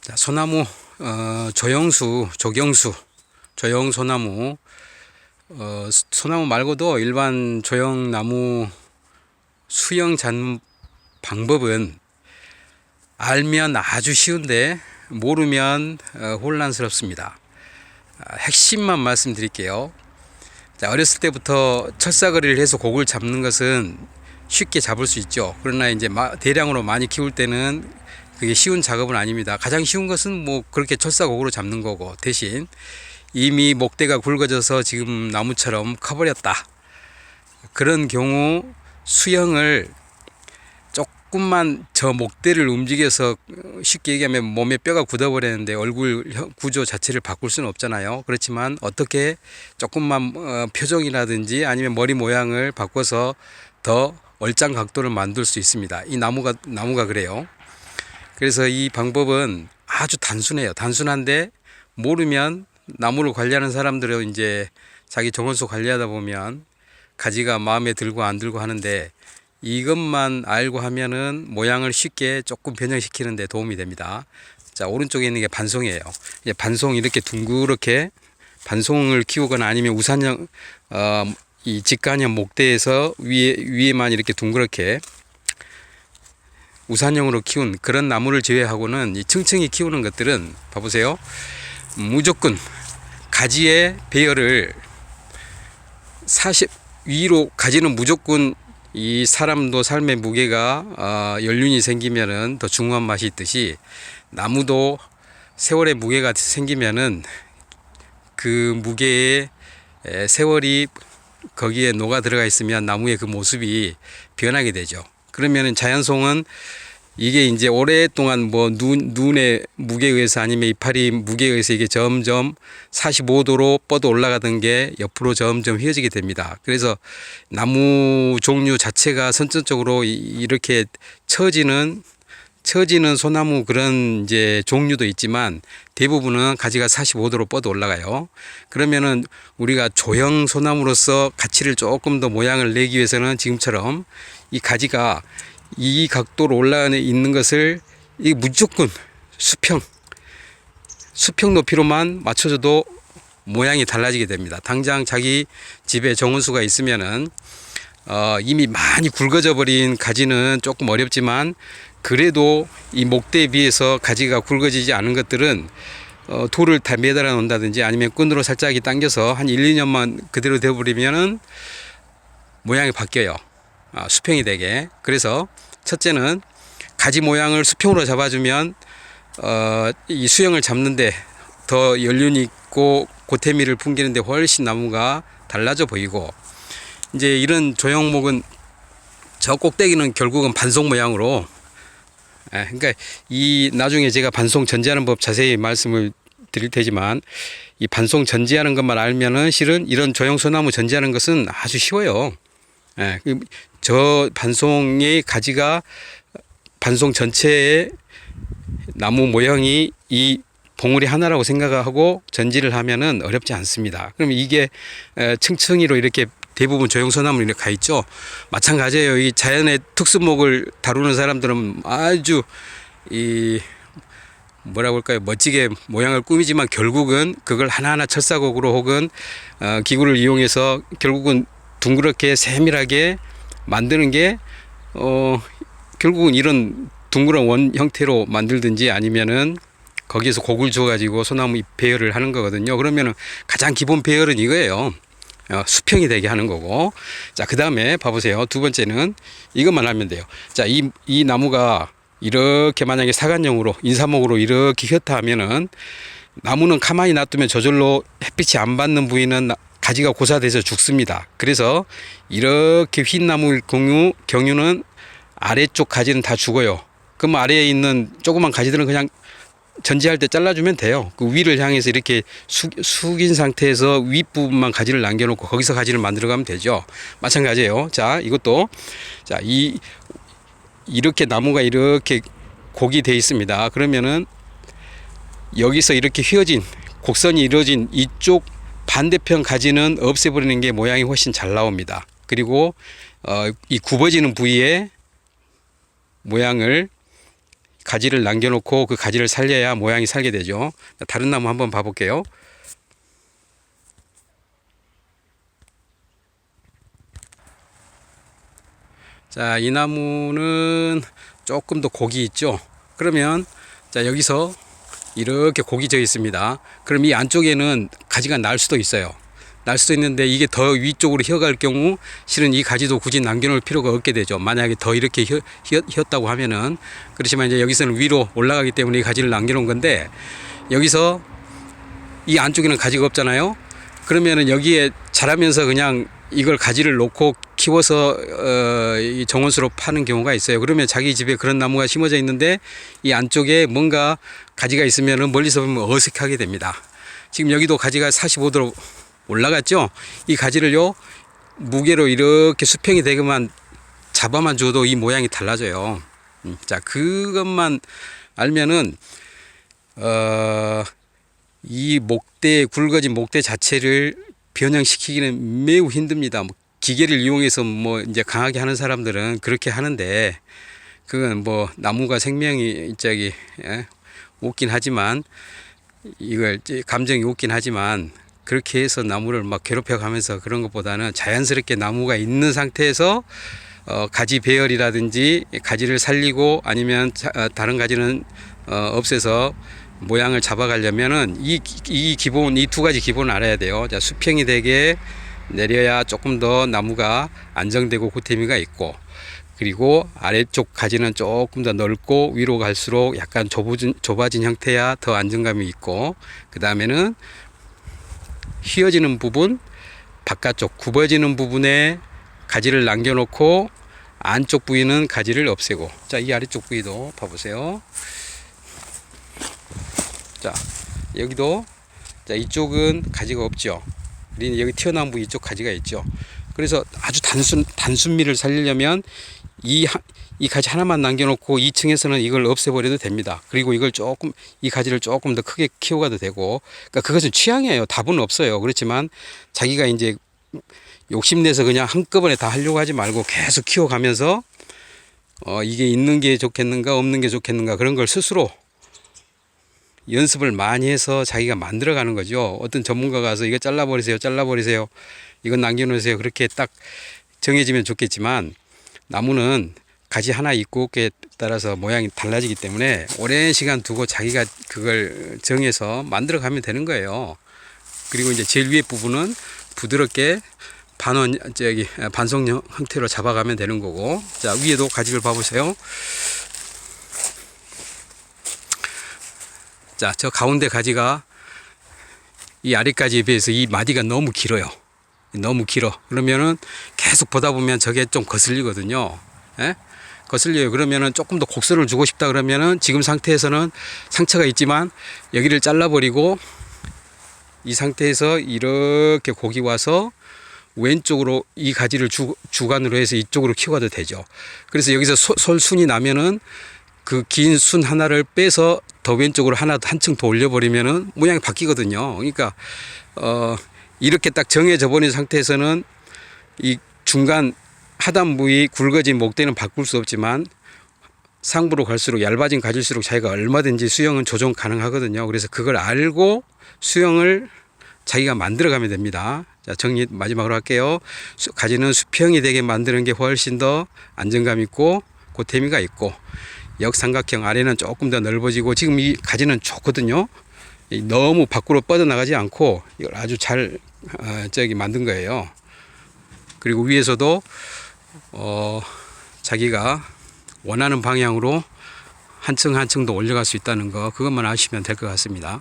자, 소나무 어, 조영수, 조경수, 조영 소나무 어, 소- 소나무 말고도 일반 조형나무 수영 잡는 방법은 알면 아주 쉬운데 모르면 어, 혼란스럽습니다. 아, 핵심만 말씀드릴게요. 자, 어렸을 때부터 철사거리를 해서 곡을 잡는 것은 쉽게 잡을 수 있죠. 그러나 이제 마- 대량으로 많이 키울 때는 그게 쉬운 작업은 아닙니다. 가장 쉬운 것은 뭐 그렇게 철사곡으로 잡는 거고 대신 이미 목대가 굵어져서 지금 나무처럼 커버렸다. 그런 경우 수영을 조금만 저 목대를 움직여서 쉽게 얘기하면 몸에 뼈가 굳어버리는데 얼굴 혀- 구조 자체를 바꿀 수는 없잖아요. 그렇지만 어떻게 조금만 어, 표정이라든지 아니면 머리 모양을 바꿔서 더 얼짱 각도를 만들 수 있습니다. 이 나무가 나무가 그래요. 그래서 이 방법은 아주 단순해요. 단순한데 모르면 나무를 관리하는 사람들은 이제 자기 정원수 관리하다 보면 가지가 마음에 들고 안 들고 하는데 이것만 알고 하면은 모양을 쉽게 조금 변형시키는데 도움이 됩니다. 자 오른쪽에 있는 게 반송이에요. 이제 반송 이렇게 둥그렇게 반송을 키우거나 아니면 우산형 어, 이 직간형 목대에서 위에 위에만 이렇게 둥그렇게 우산형으로 키운 그런 나무를 제외하고는 이 층층이 키우는 것들은 봐보세요. 무조건 가지의 배열을 40 위로 가지는 무조건 이 사람도 삶의 무게가 어, 연륜이 생기면은 더 중후한 맛이 있듯이 나무도 세월의 무게가 생기면은 그 무게에 에, 세월이 거기에 녹아 들어가 있으면 나무의 그 모습이 변하게 되죠. 그러면은 자연송은 이게 이제 오랫동안 뭐 눈, 눈의 무게에 의해서 아니면 이파리 무게에 의해서 이게 점점 45도로 뻗어 올라가던 게 옆으로 점점 휘어지게 됩니다. 그래서 나무 종류 자체가 선천적으로 이- 이렇게 처지는 처지는 소나무 그런 이제 종류도 있지만 대부분은 가지가 45도로 뻗어 올라가요. 그러면은 우리가 조형 소나무로서 가치를 조금 더 모양을 내기 위해서는 지금처럼 이 가지가 이 각도로 올라가 있는 것을 이 무조건 수평 수평 높이로만 맞춰줘도 모양이 달라지게 됩니다. 당장 자기 집에 정원수가 있으면은 어, 이미 많이 굵어져 버린 가지는 조금 어렵지만 그래도 이 목대에 비해서 가지가 굵어지지 않은 것들은 어, 돌을 다 매달아 놓는다든지 아니면 끈으로 살짝 이 당겨서 한 1, 2년만 그대로 되어버리면은 모양이 바뀌어요. 아, 수평이 되게. 그래서 첫째는 가지 모양을 수평으로 잡아주면 어, 이 수영을 잡는데 더 연륜이 있고 고태미를 풍기는데 훨씬 나무가 달라져 보이고 이제 이런 조형목은 저 꼭대기는 결국은 반송 모양으로 예, 그러니까 이 나중에 제가 반송 전지하는 법 자세히 말씀을 드릴 테지만 이 반송 전지하는 것만 알면은 실은 이런 조형 소나무 전지하는 것은 아주 쉬워요. 예, 그저 반송의 가지가 반송 전체의 나무 모형이 이 봉우리 하나라고 생각하고 전지를 하면은 어렵지 않습니다. 그럼 이게 에, 층층이로 이렇게 대부분 조형소나무 이렇게 가 있죠. 마찬가지예요. 이 자연의 특수목을 다루는 사람들은 아주 이 뭐라 볼까요? 멋지게 모양을 꾸미지만 결국은 그걸 하나하나 철사곡으로 혹은 어, 기구를 이용해서 결국은 둥그렇게 세밀하게 만드는 게 어, 결국은 이런 둥그런 원 형태로 만들든지 아니면은 거기에서 곡을 주어가지고 소나무 잎 배열을 하는 거거든요. 그러면은 가장 기본 배열은 이거예요. 어, 수평이 되게 하는 거고. 자, 그 다음에 봐보세요. 두 번째는 이것만 하면 돼요. 자, 이, 이 나무가 이렇게 만약에 사간형으로 인사목으로 이렇게 휘었다 하면은 나무는 가만히 놔두면 저절로 햇빛이 안 받는 부위는 나- 가지가 고사돼서 죽습니다. 그래서 이렇게 휜 나무 경우 경우는 아래쪽 가지는 다 죽어요. 그럼 아래에 있는 조그만 가지들은 그냥 전지할 때 잘라주면 돼요. 그 위를 향해서 이렇게 숙, 숙인 상태에서 윗부분만 가지를 남겨놓고 거기서 가지를 만들어가면 되죠. 마찬가지예요. 자, 이것도 자, 이 이렇게 나무가 이렇게 곡이 돼 있습니다. 그러면은 여기서 이렇게 휘어진 곡선이 이루어진 이쪽 반대편 가지는 없애버리는 게 모양이 훨씬 잘 나옵니다. 그리고 어, 이 굽어지는 부위에 모양을 가지를 남겨놓고 그 가지를 살려야 모양이 살게 되죠. 다른 나무 한번 봐볼게요. 자, 이 나무는 조금 더 곡이 있죠. 그러면 자 여기서 이렇게 곡이 져 있습니다. 그럼 이 안쪽에는 가지가 날 수도 있어요. 날 수도 있는데 이게 더 위쪽으로 휘어갈 경우 실은 이 가지도 굳이 남겨놓을 필요가 없게 되죠. 만약에 더 이렇게 휘었다고 하면은 그렇지만 이제 여기서는 위로 올라가기 때문에 이 가지를 남겨놓은 건데 여기서 이 안쪽에는 가지가 없잖아요. 그러면은 여기에 자라면서 그냥 이걸 가지를 놓고 키워서 어, 이 정원수로 파는 경우가 있어요. 그러면 자기 집에 그런 나무가 심어져 있는데 이 안쪽에 뭔가 가지가 있으면은 멀리서 보면 어색하게 됩니다. 지금 여기도 가지가 45도로 올라갔죠. 이 가지를요 무게로 이렇게 수평이 되게만 잡아만 줘도 이 모양이 달라져요. 음, 자 그것만 알면은 어. 이 목대 굵어진 목대 자체를 변형시키기는 매우 힘듭니다. 뭐 기계를 이용해서 뭐 이제 강하게 하는 사람들은 그렇게 하는데 그건 뭐 나무가 생명이 저기 예, 없긴 하지만 이걸 감정이 없긴 하지만 그렇게 해서 나무를 막 괴롭혀 가면서 그런 것보다는 자연스럽게 나무가 있는 상태에서 어, 가지 배열이라든지 가지를 살리고 아니면 자, 어, 다른 가지는 어, 없애서 모양을 잡아가려면은 이, 이 기본 이 두 가지 기본을 알아야 돼요. 자, 수평이 되게 내려야 조금 더 나무가 안정되고 고태미가 있고 그리고 아래쪽 가지는 조금 더 넓고 위로 갈수록 약간 좁아진, 좁아진 형태야 더 안정감이 있고 그 다음에는 휘어지는 부분 바깥쪽 굽어지는 부분에 가지를 남겨놓고 안쪽 부위는 가지를 없애고 자 이 아래쪽 부위도 봐보세요. 자 여기도 자 이쪽은 가지가 없죠. 여기 튀어나온 부위 이쪽 가지가 있죠. 그래서 아주 단순 단순미를 살리려면 이, 하- 이 가지 하나만 남겨놓고 2층에서는 이걸 없애버려도 됩니다. 그리고 이걸 조금 이 가지를 조금 더 크게 키워가도 되고, 그러니까 그것은 취향이에요. 답은 없어요. 그렇지만 자기가 이제 욕심내서 그냥 한꺼번에 다 하려고 하지 말고 계속 키워가면서 어 이게 있는 게 좋겠는가 없는 게 좋겠는가 그런 걸 스스로 연습을 많이 해서 자기가 만들어 가는 거죠. 어떤 전문가 가 서 이거 잘라버리세요, 잘라버리세요, 이건 남겨놓으세요. 그렇게 딱 정해지면 좋겠지만 나무는 가지 하나 없게 따라서 모양이 달라지기 때문에 오랜 시간 두고 자기가 그걸 정해서 만들어 가면 되는 거예요. 그리고 이제 제일 위에 부분은 부드럽게 반원 저기 반성 형- 형태로 잡아가면 되는 거고 자 위에도 가지를 봐보세요. 자 저 가운데 가지가 이 아래까지에 비해서 이 마디가 너무 길어요. 너무 길어. 그러면은 계속 보다 보면 저게 좀 거슬리거든요. 예? 거슬려요. 그러면은 조금 더 곡선을 주고 싶다 그러면은 지금 상태에서는 상처가 있지만 여기를 잘라버리고 이 상태에서 이렇게 곡이 와서 왼쪽으로 이 가지를 주, 주간으로 해서 이쪽으로 키워도 되죠. 그래서 여기서 소- 솔순이 나면은 그 긴 순 하나를 빼서 더 왼쪽으로 하나 한층 더 올려버리면은 모양이 바뀌거든요. 그러니까 어 이렇게 딱 정해져 버린 상태에서는 이 중간 하단 부위 굵어진 목대는 바꿀 수 없지만 상부로 갈수록 얇아진 가질수록 자기가 얼마든지 수영은 조정 가능하거든요. 그래서 그걸 알고 수영을 자기가 만들어가면 됩니다. 자 정리 마지막으로 할게요. 수- 가지는 수평이 되게 만드는 게 훨씬 더 안정감 있고 고태미가 있고 역삼각형 아래는 조금 더 넓어지고 지금 이 가지는 좋거든요. 이 너무 밖으로 뻗어나가지 않고 이걸 아주 잘 어, 저기 만든 거예요. 그리고 위에서도 어, 자기가 원하는 방향으로 한 층 한 층 더 올려갈 수 있다는 거 그것만 아시면 될 것 같습니다.